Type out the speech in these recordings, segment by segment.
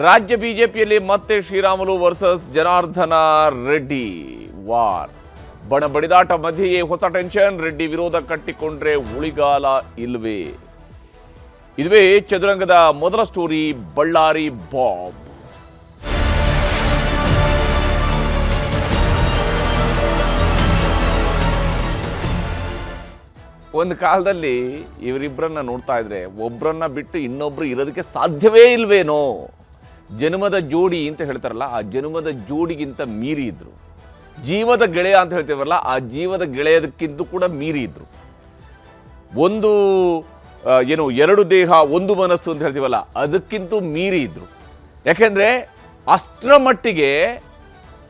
ರಾಜ್ಯ ಬಿಜೆಪಿಯಲ್ಲಿ ಮತ್ತೆ ಶ್ರೀರಾಮುಲು ವರ್ಸಸ್ ಜನಾರ್ದನ ರೆಡ್ಡಿ. ವಾರ್. ಬಣ ಬಡಿದಾಟ ಮಧ್ಯೆಯೇ ಹೊಸ ಟೆನ್ಷನ್ ರೆಡ್ಡಿ ವಿರೋಧ ಕಟ್ಟಿಕೊಂಡ್ರೆ ಉಳಿಗಾಲ ಇಲ್ವೇ? ಇದುವೇ ಚದುರಂಗದ ಮೊದಲ ಸ್ಟೋರಿ ಬಳ್ಳಾರಿ ಬಾಬ್ ಒಂದು ಕಾಲದಲ್ಲಿ ಇವರಿಬ್ಬರನ್ನ ನೋಡ್ತಾ ಇದ್ರೆ ಒಬ್ಬರನ್ನ ಬಿಟ್ಟು ಇನ್ನೊಬ್ರು ಇರೋದಕ್ಕೆ ಸಾಧ್ಯವೇ ಇಲ್ವೇನೋ? ಜನ್ಮದ ಜೋಡಿ ಅಂತ ಹೇಳ್ತಾರಲ್ಲ, ಆ ಜನ್ಮದ ಜೋಡಿಗಿಂತ ಮೀರಿ ಇದ್ರು. ಜೀವದ ಗೆಳೆಯ ಅಂತ ಹೇಳ್ತೀವಲ್ಲ, ಆ ಜೀವದ ಗೆಳೆಯದಕ್ಕಿಂತ ಕೂಡ ಮೀರಿ ಇದ್ರು. ಒಂದು ಏನು, ಎರಡು ದೇಹ, ಒಂದು ಮನಸ್ಸು ಅಂತ ಹೇಳ್ತೀವಲ್ಲ, ಅದಕ್ಕಿಂತ ಮೀರಿ ಇದ್ರು. ಯಾಕೆಂದರೆ ಅಷ್ಟರ ಮಟ್ಟಿಗೆ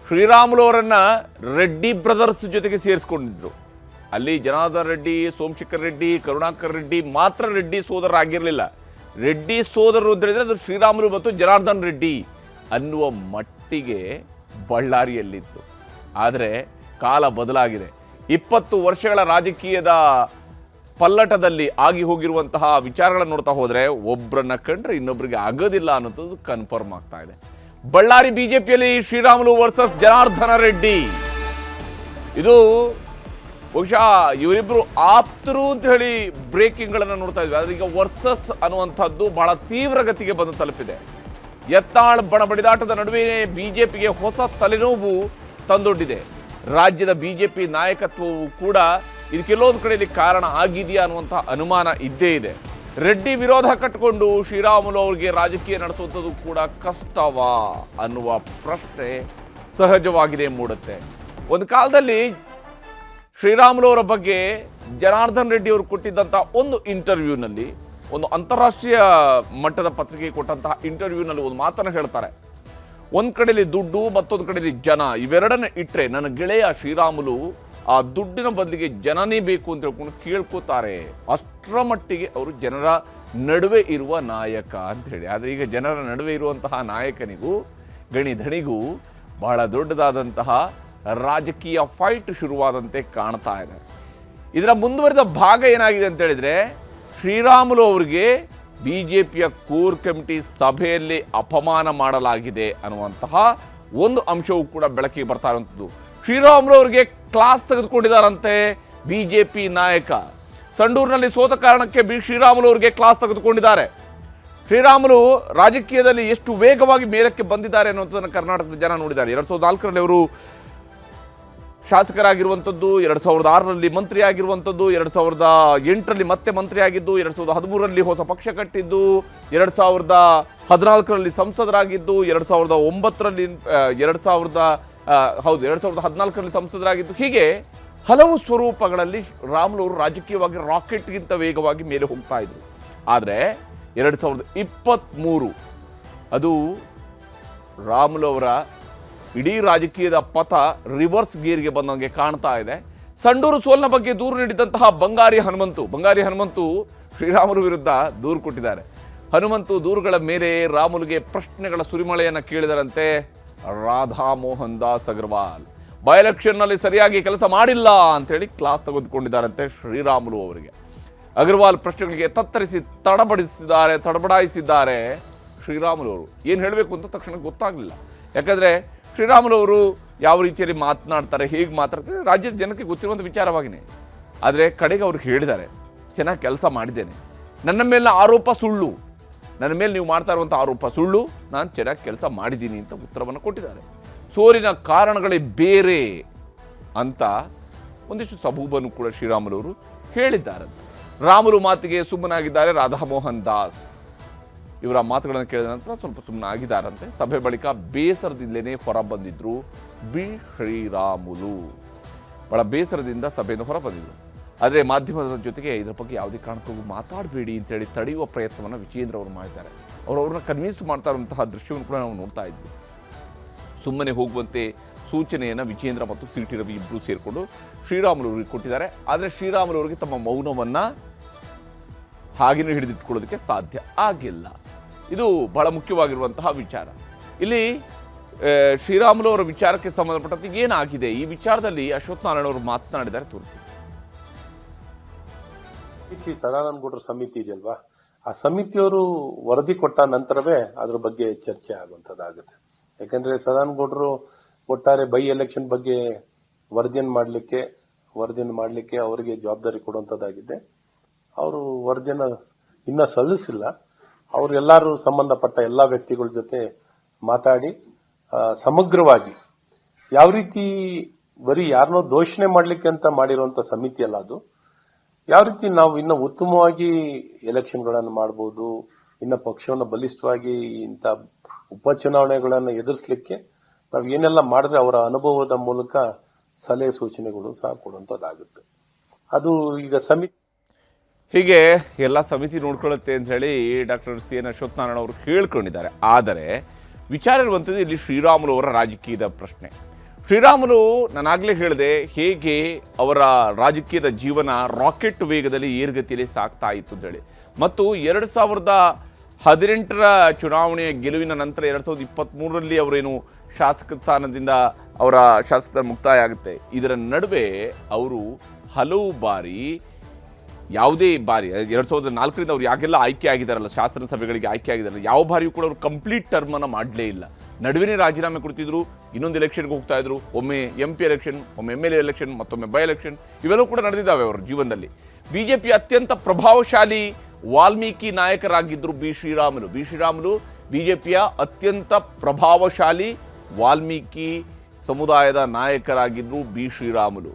ಶ್ರೀರಾಮುಲು ಅವರನ್ನು ರೆಡ್ಡಿ ಬ್ರದರ್ಸ್ ಜೊತೆಗೆ ಸೇರಿಸ್ಕೊಂಡಿದ್ರು. ಅಲ್ಲಿ ಜನಾರ್ದನ್ ರೆಡ್ಡಿ, ಸೋಮಶೇಖರ್ ರೆಡ್ಡಿ, ಕರುಣಾಕರ್ ರೆಡ್ಡಿ ಮಾತ್ರ ರೆಡ್ಡಿ ಸೋದರರಾಗಿರಲಿಲ್ಲ. ರೆಡ್ಡಿ ಸೋದರರು ಅಂತ ಹೇಳಿದರೆ ಅದು ಶ್ರೀರಾಮುಲು ಮತ್ತು ಜನಾರ್ದನ್ ರೆಡ್ಡಿ ಅನ್ನುವ ಮಟ್ಟಿಗೆ ಬಳ್ಳಾರಿಯಲ್ಲಿತ್ತು. ಆದರೆ ಕಾಲ ಬದಲಾಗಿದೆ. ಇಪ್ಪತ್ತು ವರ್ಷಗಳ ರಾಜಕೀಯದ ಪಲ್ಲಟದಲ್ಲಿ ಆಗಿ ಹೋಗಿರುವಂತಹ ವಿಚಾರಗಳನ್ನು ನೋಡ್ತಾ ಹೋದರೆ ಒಬ್ಬರನ್ನ ಕಂಡ್ರೆ ಇನ್ನೊಬ್ಬರಿಗೆ ಆಗೋದಿಲ್ಲ ಅನ್ನೋದು ಕನ್ಫರ್ಮ್ ಆಗ್ತಾ ಇದೆ. ಬಳ್ಳಾರಿ ಬಿಜೆಪಿಯಲ್ಲಿ ಶ್ರೀರಾಮುಲು ವರ್ಸಸ್ ಜನಾರ್ದನ ರೆಡ್ಡಿ. ಇದು ಬಹುಶಃ ಇವರಿಬ್ರು ಆಪ್ತರು ಅಂತ ಹೇಳಿ ಬ್ರೇಕಿಂಗ್ಗಳನ್ನು ನೋಡ್ತಾ ಇದ್ವಿ. ಆದರೆ ಈಗ ವರ್ಸಸ್ ಅನ್ನುವಂಥದ್ದು ಬಹಳ ತೀವ್ರಗತಿಗೆ ಬಂದು ತಲುಪಿದೆ. ಎತ್ತಾಳ್ ಬಣ ಬಡಿದಾಟದ ನಡುವೆ ಬಿಜೆಪಿಗೆ ಹೊಸ ತಲೆನೋವು ತಂದೊಡ್ಡಿದೆ. ರಾಜ್ಯದ ಬಿಜೆಪಿ ನಾಯಕತ್ವವು ಕೂಡ ಇದಕ್ಕೆಲ್ಲೊಂದು ಕಡೆಯಲ್ಲಿ ಕಾರಣ ಆಗಿದೆಯಾ ಅನ್ನುವಂಥ ಅನುಮಾನ ಇದ್ದೇ ಇದೆ. ರೆಡ್ಡಿ ವಿರೋಧ ಕಟ್ಟಿಕೊಂಡು ಶ್ರೀರಾಮುಲು ಅವರಿಗೆ ರಾಜಕೀಯ ನಡೆಸುವಂಥದ್ದು ಕೂಡ ಕಷ್ಟವಾ ಅನ್ನುವ ಪ್ರಶ್ನೆ ಸಹಜವಾಗಿದೆ ಮೂಡುತ್ತೆ. ಒಂದು ಕಾಲದಲ್ಲಿ ಶ್ರೀರಾಮುಲು ಅವರ ಬಗ್ಗೆ ಜನಾರ್ದನ್ ರೆಡ್ಡಿ ಅವರು ಕೊಟ್ಟಿದ್ದಂಥ ಒಂದು ಇಂಟರ್ವ್ಯೂನಲ್ಲಿ, ಒಂದು ಅಂತಾರಾಷ್ಟ್ರೀಯ ಮಟ್ಟದ ಪತ್ರಿಕೆಗೆ ಕೊಟ್ಟಂತಹ ಇಂಟರ್ವ್ಯೂನಲ್ಲಿ ಒಂದು ಮಾತನ್ನು ಹೇಳ್ತಾರೆ. ಒಂದು ಕಡೆಯಲ್ಲಿ ದುಡ್ಡು, ಮತ್ತೊಂದು ಕಡೆಯಲ್ಲಿ ಜನ, ಇವೆರಡನ್ನ ಇಟ್ಟರೆ ನನ್ನ ಗೆಳೆಯ ಶ್ರೀರಾಮುಲು ಆ ದುಡ್ಡಿನ ಬದಲಿಗೆ ಜನನೇ ಬೇಕು ಅಂತ ಹೇಳ್ಕೊಂಡು ಕೇಳ್ಕೋತಾರೆ. ಅಷ್ಟರ ಮಟ್ಟಿಗೆ ಅವರು ಜನರ ನಡುವೆ ಇರುವ ನಾಯಕ ಅಂತ ಹೇಳಿ. ಆದರೆ ಈಗ ಜನರ ನಡುವೆ ಇರುವಂತಹ ನಾಯಕನಿಗೂ ಗಣಿ ಧಣಿಗೂ ಬಹಳ ದೊಡ್ಡದಾದಂತಹ ರಾಜಕೀಯ ಫೈಟ್ ಶುರುವಾದಂತೆ ಕಾಣ್ತಾ ಇದೆ. ಇದರ ಮುಂದುವರೆದ ಭಾಗ ಏನಾಗಿದೆ ಅಂತ ಹೇಳಿದ್ರೆ, ಶ್ರೀರಾಮುಲು ಅವರಿಗೆ ಪಿಯ ಕೋರ್ ಕಮಿಟಿ ಸಭೆಯಲ್ಲಿ ಅಪಮಾನ ಮಾಡಲಾಗಿದೆ ಅನ್ನುವಂತಹ ಒಂದು ಅಂಶವೂ ಕೂಡ ಬೆಳಕಿಗೆ ಬರ್ತಾ ಇರುವಂಥದ್ದು. ಶ್ರೀರಾಮುಲು ಅವರಿಗೆ ಕ್ಲಾಸ್ ತೆಗೆದುಕೊಂಡಿದ್ದಾರಂತೆ ಪಿ ನಾಯಕ. ಸಂಡೂರಿನಲ್ಲಿ ಸೋತ ಕಾರಣಕ್ಕೆ ಬಿ ಶ್ರೀರಾಮುಲು ಅವರಿಗೆ ಕ್ಲಾಸ್ ತೆಗೆದುಕೊಂಡಿದ್ದಾರೆ. ಶ್ರೀರಾಮುಲು ರಾಜಕೀಯದಲ್ಲಿ ಎಷ್ಟು ವೇಗವಾಗಿ ಮೇಲಕ್ಕೆ ಬಂದಿದ್ದಾರೆ ಅನ್ನುವಂಥದ್ದನ್ನು ಕರ್ನಾಟಕದ ಜನ ನೋಡಿದ್ದಾರೆ. ಎರಡು ಸಾವಿರದ ನಾಲ್ಕರಲ್ಲಿ ಅವರು ಶಾಸಕರಾಗಿರುವಂಥದ್ದು, ಎರಡು ಸಾವಿರದ ಆರರಲ್ಲಿ ಮಂತ್ರಿಯಾಗಿರುವಂಥದ್ದು, ಎರಡು ಸಾವಿರದ ಎಂಟರಲ್ಲಿ ಮತ್ತೆ ಮಂತ್ರಿಯಾಗಿದ್ದು, ಎರಡು ಸಾವಿರದ ಹದಿಮೂರರಲ್ಲಿ ಹೊಸ ಪಕ್ಷ ಕಟ್ಟಿದ್ದು, ಎರಡು ಸಾವಿರದ ಹದಿನಾಲ್ಕರಲ್ಲಿ ಸಂಸದರಾಗಿದ್ದು, ಎರಡು ಸಾವಿರದ ಒಂಬತ್ತರಲ್ಲಿ ಎರಡು ಸಾವಿರದ ಹೌದು, ಎರಡು ಸಾವಿರದ ಹದಿನಾಲ್ಕರಲ್ಲಿ ಸಂಸದರಾಗಿದ್ದು. ಹೀಗೆ ಹಲವು ಸ್ವರೂಪಗಳಲ್ಲಿ ರಾಮುಲು ಅವರು ರಾಜಕೀಯವಾಗಿ ರಾಕೆಟ್ಗಿಂತ ವೇಗವಾಗಿ ಮೇಲೆ ಹೋಗ್ತಾ ಇದ್ರು. ಆದರೆ ಎರಡು ಸಾವಿರದ ಇಪ್ಪತ್ತ್ಮೂರು ಅದು ರಾಮುಲು ಅವರ ಇಡೀ ರಾಜಕೀಯದ ಪಥ ರಿವರ್ಸ್ ಗೇರ್ಗೆ ಬಂದಂಗೆ ಕಾಣ್ತಾ ಇದೆ. ಸಂಡೂರು ಸೋಲ್ನ ಬಗ್ಗೆ ದೂರು ನೀಡಿದಂತಹ ಬಂಗಾರಿ ಹನುಮಂತು ಬಂಗಾರಿ ಹನುಮಂತು ಶ್ರೀರಾಮುಲು ವಿರುದ್ಧ ದೂರು ಕೊಟ್ಟಿದ್ದಾರೆ. ಹನುಮಂತು ದೂರುಗಳ ಮೇಲೆ ರಾಮುಲುಗೆ ಪ್ರಶ್ನೆಗಳ ಸುರಿಮಳೆಯನ್ನು ಕೇಳಿದರಂತೆ ರಾಧಾ ಮೋಹನ್ ದಾಸ್ ಅಗರ್ವಾಲ್. ಬೈ ಎಲೆಕ್ಷನ್ನಲ್ಲಿ ಸರಿಯಾಗಿ ಕೆಲಸ ಮಾಡಿಲ್ಲ ಅಂತೇಳಿ ಕ್ಲಾಸ್ ತೆಗೆದುಕೊಂಡಿದ್ದಾರಂತೆ ಶ್ರೀರಾಮುಲು ಅವರಿಗೆ. ಅಗರ್ವಾಲ್ ಪ್ರಶ್ನೆಗಳಿಗೆ ತತ್ತರಿಸಿ ತಡಬಡಿಸಿದ್ದಾರೆ, ತಡಬಡಾಯಿಸಿದ್ದಾರೆ ಶ್ರೀರಾಮುಲು ಅವರು. ಏನು ಹೇಳಬೇಕು ಅಂತ ತಕ್ಷಣ ಗೊತ್ತಾಗಲಿಲ್ಲ. ಯಾಕಂದರೆ ಶ್ರೀರಾಮುಲು ಅವರು ಯಾವ ರೀತಿಯಲ್ಲಿ ಮಾತನಾಡ್ತಾರೆ, ಹೇಗೆ ಮಾತಾಡ್ತಾರೆ ರಾಜ್ಯದ ಜನಕ್ಕೆ ಗೊತ್ತಿರುವಂಥ ವಿಚಾರವಾಗಿಯೇ ಆದರೆ ಕಡೆಗೆ ಅವ್ರಿಗೆ ಹೇಳಿದ್ದಾರೆ, ಚೆನ್ನಾಗಿ ಕೆಲಸ ಮಾಡಿದ್ದೇನೆ. ನನ್ನ ಮೇಲಿನ ಆರೋಪ ಸುಳ್ಳು. ನನ್ನ ಮೇಲೆ ನೀವು ಮಾಡ್ತಾ ಇರುವಂಥ ಆರೋಪ ಸುಳ್ಳು. ನಾನು ಚೆನ್ನಾಗಿ ಕೆಲಸ ಮಾಡಿದ್ದೀನಿ ಅಂತ ಉತ್ತರವನ್ನು ಕೊಟ್ಟಿದ್ದಾರೆ. ಸೋರಿನ ಕಾರಣಗಳೇ ಬೇರೆ ಅಂತ ಒಂದಿಷ್ಟು ಸಬೂಬನ್ನು ಕೂಡ ಶ್ರೀರಾಮುಲು ಹೇಳಿದ್ದಾರೆ ರಾಮುಲು ಮಾತಿಗೆ ಸುಮ್ಮನಾಗಿದ್ದಾರೆ ರಾಧಾಮೋಹನ್ ದಾಸ್. ಇವರ ಮಾತುಗಳನ್ನು ಕೇಳಿದ ನಂತರ ಸ್ವಲ್ಪ ಸುಮ್ಮನೆ ಆಗಿದ್ದಾರಂತೆ ಸಭೆ ಬಳಿಕ ಬೇಸರದಿಂದಲೇ ಹೊರ ಬಂದಿದ್ರು ಬಿ. ಶ್ರೀರಾಮುಲು. ಬಹಳ ಬೇಸರದಿಂದ ಸಭೆಯನ್ನು ಹೊರಬಂದಿದ್ರು. ಆದರೆ ಮಾಧ್ಯಮದ ಜೊತೆಗೆ ಇದರ ಬಗ್ಗೆ ಯಾವುದೇ ಕಾರಣಕ್ಕೂ ಮಾತಾಡಬೇಡಿ ಅಂತೇಳಿ ತಡೆಯುವ ಪ್ರಯತ್ನವನ್ನು ವಿಜೇಂದ್ರ ಅವರು ಮಾಡಿದ್ದಾರೆ. ಅವರು ಅವ್ರನ್ನ ಕನ್ವಿನ್ಸ್ ಮಾಡ್ತಾ ಇರುವಂತಹ ದೃಶ್ಯವನ್ನು ಕೂಡ ನಾವು ನೋಡ್ತಾ ಇದ್ವಿ. ಸುಮ್ಮನೆ ಹೋಗುವಂತೆ ಸೂಚನೆಯನ್ನು ವಿಜೇಂದ್ರ ಮತ್ತು ಸಿ. ಟಿ. ರವಿ ಇಬ್ಬರು ಸೇರಿಕೊಂಡು ಶ್ರೀರಾಮುಲು ಅವರಿಗೆ ಕೊಟ್ಟಿದ್ದಾರೆ. ಆದರೆ ಶ್ರೀರಾಮುಲು ಅವರಿಗೆ ತಮ್ಮ ಮೌನವನ್ನು ಹಾಗೆಯೇ ಹಿಡಿದಿಟ್ಕೊಳ್ಳೋದಕ್ಕೆ ಸಾಧ್ಯ ಆಗಿಲ್ಲ. ಇದು ಬಹಳ ಮುಖ್ಯವಾಗಿರುವಂತಹ ವಿಚಾರ. ಇಲ್ಲಿ ಶ್ರೀರಾಮುಲು ಅವರ ವಿಚಾರಕ್ಕೆ ಸಂಬಂಧಪಟ್ಟಂತೆ ಏನಾಗಿದೆ? ಈ ವಿಚಾರದಲ್ಲಿ ಅಶ್ವಥ್ ನಾರಾಯಣ ಅವರು ಮಾತನಾಡಿದ್ದಾರೆ ತೋರಿಸಿ ಸಮಿತಿ ಸದಾನಂದ ಗೌಡ್ರ ಸಮಿತಿ ಇದೆಯಲ್ವಾ? ಆ ಸಮಿತಿಯವರು ವರದಿ ಕೊಟ್ಟ ನಂತರವೇ ಅದ್ರ ಬಗ್ಗೆ ಚರ್ಚೆ ಆಗುವಂತದ್ದಾಗುತ್ತೆ ಯಾಕಂದ್ರೆ ಸದಾನಂದ ಗೌಡರು ಒಟ್ಟಾರೆ ಬೈ ಎಲೆಕ್ಷನ್ ಬಗ್ಗೆ ವರದಿಯನ್ನು ಮಾಡಲಿಕ್ಕೆ ವರದಿಯನ್ನು ಮಾಡಲಿಕ್ಕೆ ಅವರಿಗೆ ಜವಾಬ್ದಾರಿ ಕೊಡುವಂತದ್ದಾಗಿದೆ ಅವರು ವರದಿಯನ್ನ ಇನ್ನ ಸಲ್ಲಿಸಿಲ್ಲ. ಅವರು ಎಲ್ಲರೂ ಸಂಬಂಧಪಟ್ಟ ಎಲ್ಲ ವ್ಯಕ್ತಿಗಳ ಜೊತೆ ಮಾತಾಡಿ ಸಮಗ್ರವಾಗಿ ಯಾವ ರೀತಿ ಬರೀ ಯಾರನ್ನೋ ದೋಷಣೆ ಮಾಡಲಿಕ್ಕೆ ಅಂತ ಮಾಡಿರುವಂತ ಸಮಿತಿ ಅಲ್ಲ ಅದು. ಯಾವ ರೀತಿ ನಾವು ಇನ್ನ ಉತ್ತಮವಾಗಿ ಎಲೆಕ್ಷನ್ಗಳನ್ನು ಮಾಡಬಹುದು ಇನ್ನ ಪಕ್ಷವನ್ನು ಬಲಿಷ್ಠವಾಗಿ ಇಂಥ ಉಪಚುನಾವಣೆಗಳನ್ನು ಎದುರಿಸಲಿಕ್ಕೆ ನಾವು ಏನೆಲ್ಲ ಮಾಡಿದ್ರೆ ಅವರ ಅನುಭವದ ಮೂಲಕ ಸಲಹೆ ಸೂಚನೆಗಳು ಸಹ ಕೊಡುವಂತದ್ದಾಗುತ್ತೆ. ಅದು ಈಗ ಸಮಿತಿ ಹೀಗೆ ಎಲ್ಲ ಸಮಿತಿ ನೋಡ್ಕೊಳ್ಳುತ್ತೆ ಅಂತ ಹೇಳಿ ಡಾಕ್ಟರ್ ಸಿ ಎನ್ ಅಶ್ವಥ್ ಅವರು ಕೇಳ್ಕೊಂಡಿದ್ದಾರೆ ಆದರೆ ವಿಚಾರ ಇರುವಂಥದ್ದು ಇಲ್ಲಿ ಶ್ರೀರಾಮುಲು ಅವರ ರಾಜಕೀಯದ ಪ್ರಶ್ನೆ. ಶ್ರೀರಾಮುಲು, ನಾನಾಗಲೇ ಹೇಳಿದೆ, ಹೇಗೆ ಅವರ ರಾಜಕೀಯದ ಜೀವನ ರಾಕೆಟ್ ವೇಗದಲ್ಲಿ ಏರುಗತಿಯಲ್ಲಿ ಸಾಗ್ತಾ ಇತ್ತು ಅಂತೇಳಿ ಮತ್ತು ಎರಡು ಸಾವಿರದ ಹದಿನೆಂಟರ ಚುನಾವಣೆಯ ಗೆಲುವಿನ ನಂತರ ಎರಡು ಸಾವಿರದ ಇಪ್ಪತ್ತ್ಮೂರರಲ್ಲಿ ಅವರೇನು ಶಾಸಕ ಸ್ಥಾನದಿಂದ ಅವರ ಶಾಸಕ ಮುಕ್ತಾಯ ಆಗುತ್ತೆ. ಇದರ ನಡುವೆ ಅವರು ಹಲವು ಬಾರಿ ಯಾವುದೇ ಬಾರಿ ಎರಡು ಸಾವಿರದ ನಾಲ್ಕರಿಂದ ಅವ್ರು ಯಾಕೆಲ್ಲ ಆಯ್ಕೆ ಆಗಿದ್ದಾರಲ್ಲ ಶಾಸನ ಸಭೆಗಳಿಗೆ ಆಯ್ಕೆ ಆಗಿದ್ದಾರಲ್ಲ ಯಾವ ಬಾರಿಯೂ ಕೂಡ ಅವರು ಕಂಪ್ಲೀಟ್ ಟರ್ಮನ್ನು ಮಾಡಲೇ ಇಲ್ಲ. ನಡುವಿನೇ ರಾಜೀನಾಮೆ ಕೊಡ್ತಿದ್ರು, ಇನ್ನೊಂದು ಎಲೆಕ್ಷನ್ಗೆ ಹೋಗ್ತಾ ಇದ್ರು, ಒಮ್ಮೆ ಎಂ ಪಿ ಎಲೆಕ್ಷನ್ ಒಮ್ಮೆ ಎಂ ಎಲ್ ಎಲೆಕ್ಷನ್ ಮತ್ತೊಮ್ಮೆ ಬೈ ಎಲೆಕ್ಷನ್ ಇವೆಲ್ಲವೂ ಕೂಡ ನಡೆದಿದ್ದಾವೆ ಅವರ ಜೀವನದಲ್ಲಿ. ಬಿಜೆಪಿ ಅತ್ಯಂತ ಪ್ರಭಾವಶಾಲಿ ವಾಲ್ಮೀಕಿ ನಾಯಕರಾಗಿದ್ದರು ಬಿ ಶ್ರೀರಾಮುಲು. ಬಿ ಶ್ರೀರಾಮುಲು ಪಿಯ ಅತ್ಯಂತ ಪ್ರಭಾವಶಾಲಿ ವಾಲ್ಮೀಕಿ ಸಮುದಾಯದ ನಾಯಕರಾಗಿದ್ದರು ಬಿ ಶ್ರೀರಾಮುಲು.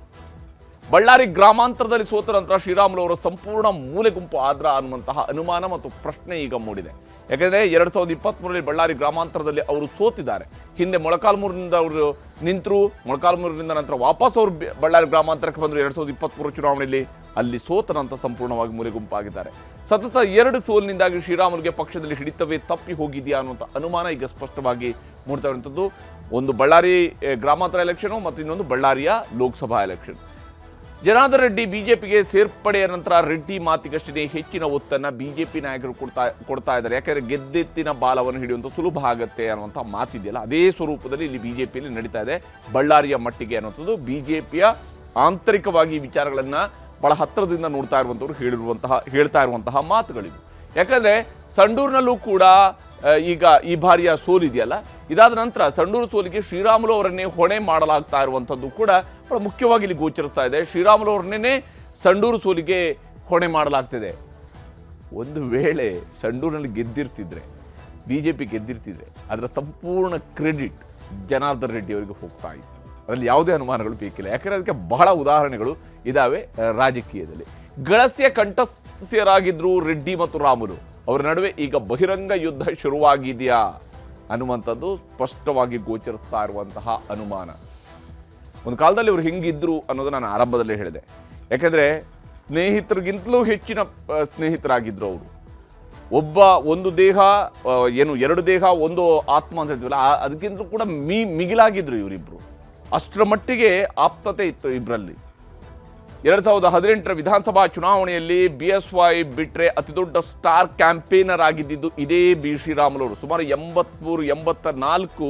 ಬಳ್ಳಾರಿ ಗ್ರಾಮಾಂತರದಲ್ಲಿ ಸೋತ ನಂತರ ಶ್ರೀರಾಮುಲು ಅವರ ಸಂಪೂರ್ಣ ಮೂಲೆ ಗುಂಪು ಆದ್ರ ಅನ್ನುವಂತಹ ಅನುಮಾನ ಮತ್ತು ಪ್ರಶ್ನೆ ಈಗ ಮೂಡಿದೆ. ಯಾಕೆಂದರೆ ಎರಡು ಸಾವಿರದ ಇಪ್ಪತ್ತ್ಮೂರರಲ್ಲಿ ಬಳ್ಳಾರಿ ಗ್ರಾಮಾಂತರದಲ್ಲಿ ಅವರು ಸೋತಿದ್ದಾರೆ. ಹಿಂದೆ ಮೊಳಕಾಲ್ಮೂರಿನಿಂದ ಅವರು ನಿಂತರು, ಮೊಳಕಾಲ್ಮೂರಿನಿಂದ ನಂತರ ವಾಪಸ್ ಅವರು ಬಳ್ಳಾರಿ ಗ್ರಾಮಾಂತರಕ್ಕೆ ಬಂದರು. ಎರಡು ಸಾವಿರದ ಇಪ್ಪತ್ತ್ಮೂರು ಚುನಾವಣೆಯಲ್ಲಿ ಅಲ್ಲಿ ಸೋತ ನಂತರ ಸಂಪೂರ್ಣವಾಗಿ ಮೂಲೆ ಗುಂಪಾಗಿದ್ದಾರೆ. ಸತತ ಎರಡು ಸೋಲಿನಿಂದಾಗಿ ಶ್ರೀರಾಮುಲುಗೆ ಪಕ್ಷದಲ್ಲಿ ಹಿಡಿತವೇ ತಪ್ಪಿ ಹೋಗಿದೆಯಾ ಅನ್ನುವಂಥ ಅನುಮಾನ ಈಗ ಸ್ಪಷ್ಟವಾಗಿ ಮೂಡ್ತಾ ಇರುವಂಥದ್ದು. ಒಂದು ಬಳ್ಳಾರಿ ಗ್ರಾಮಾಂತರ ಎಲೆಕ್ಷನು ಮತ್ತು ಇನ್ನೊಂದು ಬಳ್ಳಾರಿಯ ಲೋಕಸಭಾ ಎಲೆಕ್ಷನ್ ಜನಾರ್ದನ್ ರೆಡ್ಡಿ ಬಿಜೆಪಿಗೆ ಸೇರ್ಪಡೆಯ ನಂತರ ರೆಡ್ಡಿ ಮಾತಿಗಷ್ಟೇ ಹೆಚ್ಚಿನ ಒತ್ತನ್ನು ಬಿಜೆಪಿ ನಾಯಕರು ಕೊಡ್ತಾ ಕೊಡ್ತಾ ಇದ್ದಾರೆ. ಯಾಕಂದರೆ ಗೆದ್ದೆತ್ತಿನ ಬಾಲವನ್ನು ಹಿಡಿಯುವಂಥ ಸುಲಭ ಆಗುತ್ತೆ ಅನ್ನುವಂಥ ಮಾತಿದೆಯಲ್ಲ. ಅದೇ ಸ್ವರೂಪದಲ್ಲಿ ಇಲ್ಲಿ ಬಿಜೆಪಿಯಲ್ಲಿ ನಡೀತಾ ಇದೆ. ಬಳ್ಳಾರಿಯ ಮಟ್ಟಿಗೆ ಅನ್ನುವಂಥದ್ದು ಬಿಜೆಪಿಯ ಆಂತರಿಕವಾಗಿ ವಿಚಾರಗಳನ್ನು ಬಹಳ ಹತ್ತಿರದಿಂದ ನೋಡ್ತಾ ಇರುವಂಥವ್ರು ಹೇಳಿರುವಂತಹ, ಹೇಳ್ತಾ ಇರುವಂತಹ ಮಾತುಗಳಿವು. ಯಾಕಂದರೆ ಸಂಡೂರಿನಲ್ಲೂ ಕೂಡ ಈಗ ಈ ಬಾರಿಯ ಸೋಲಿದೆಯಲ್ಲ. ಇದಾದ ನಂತರ ಸಂಡೂರು ಸೋಲಿಗೆ ಶ್ರೀರಾಮುಲು ಅವರನ್ನೇ ಹೊಣೆ ಮಾಡಲಾಗ್ತಾ ಇರುವಂಥದ್ದು ಕೂಡ ಬಹಳ ಮುಖ್ಯವಾಗಿ ಇಲ್ಲಿ ಗೋಚರಿಸ್ತಾ ಇದೆ. ಶ್ರೀರಾಮುಲು ಅವ್ರನ್ನೇ ಸಂಡೂರು ಸೋಲಿಗೆ ಹೊಣೆ ಮಾಡಲಾಗ್ತಿದೆ. ಒಂದು ವೇಳೆ ಸಂಡೂರಿನಲ್ಲಿ ಗೆದ್ದಿರ್ತಿದ್ರೆ ಬಿ ಜೆ ಪಿ ಗೆದ್ದಿರ್ತಿದ್ರೆ, ಅದರ ಸಂಪೂರ್ಣ ಕ್ರೆಡಿಟ್ ಜನಾರ್ದನ್ ರೆಡ್ಡಿ ಅವರಿಗೆ ಹೋಗ್ತಾ ಇತ್ತು. ಅದರಲ್ಲಿ ಯಾವುದೇ ಅನುಮಾನಗಳು ಬೇಕಿಲ್ಲ. ಯಾಕಂದರೆ ಅದಕ್ಕೆ ಬಹಳ ಉದಾಹರಣೆಗಳು ಇದಾವೆ ರಾಜಕೀಯದಲ್ಲಿ. ಗಳಸ್ಯ ಕಂಠಸ್ಥರಾಗಿದ್ದರು ರೆಡ್ಡಿ ಮತ್ತು ರಾಮುಲು. ಅವರ ನಡುವೆ ಈಗ ಬಹಿರಂಗ ಯುದ್ಧ ಶುರುವಾಗಿದೆಯಾ ಅನ್ನುವಂಥದ್ದು ಸ್ಪಷ್ಟವಾಗಿ ಗೋಚರಿಸ್ತಾ ಇರುವಂತಹ ಅನುಮಾನ. ಒಂದು ಕಾಲದಲ್ಲಿ ಇವರು ಹೆಂಗಿದ್ರು ಅನ್ನೋದು ನಾನು ಆರಂಭದಲ್ಲೇ ಹೇಳಿದೆ. ಯಾಕೆಂದರೆ ಸ್ನೇಹಿತರಿಗಿಂತಲೂ ಹೆಚ್ಚಿನ ಸ್ನೇಹಿತರಾಗಿದ್ದರು ಅವರು. ಒಬ್ಬ ಒಂದು ದೇಹ ಏನು ಎರಡು ದೇಹ, ಒಂದು ಆತ್ಮ ಅಂತ ಹೇಳ್ತೀವಲ್ಲ ಅದಕ್ಕಿಂತಲೂ ಕೂಡ ಮೀ ಮಿಗಿಲಾಗಿದ್ದರು ಇವರಿಬ್ರು. ಅಷ್ಟರ ಮಟ್ಟಿಗೆ ಆಪ್ತತೆ ಇತ್ತು ಇಬ್ಬರಲ್ಲಿ ಎರಡು ಸಾವಿರದ ಹದಿನೆಂಟರ ವಿಧಾನಸಭಾ ಚುನಾವಣೆಯಲ್ಲಿ ಬಿ ಎಸ್ ವೈ ಬಿಟ್ರೆ ಅತಿ ದೊಡ್ಡ ಸ್ಟಾರ್ ಕ್ಯಾಂಪೇನರ್ ಆಗಿದ್ದಿದ್ದು ಇದೇ ಬಿ ಶ್ರೀರಾಮುಲು ಅವರು. ಸುಮಾರು ಎಂಬತ್ಮೂರು, ಎಂಬತ್ತ ನಾಲ್ಕು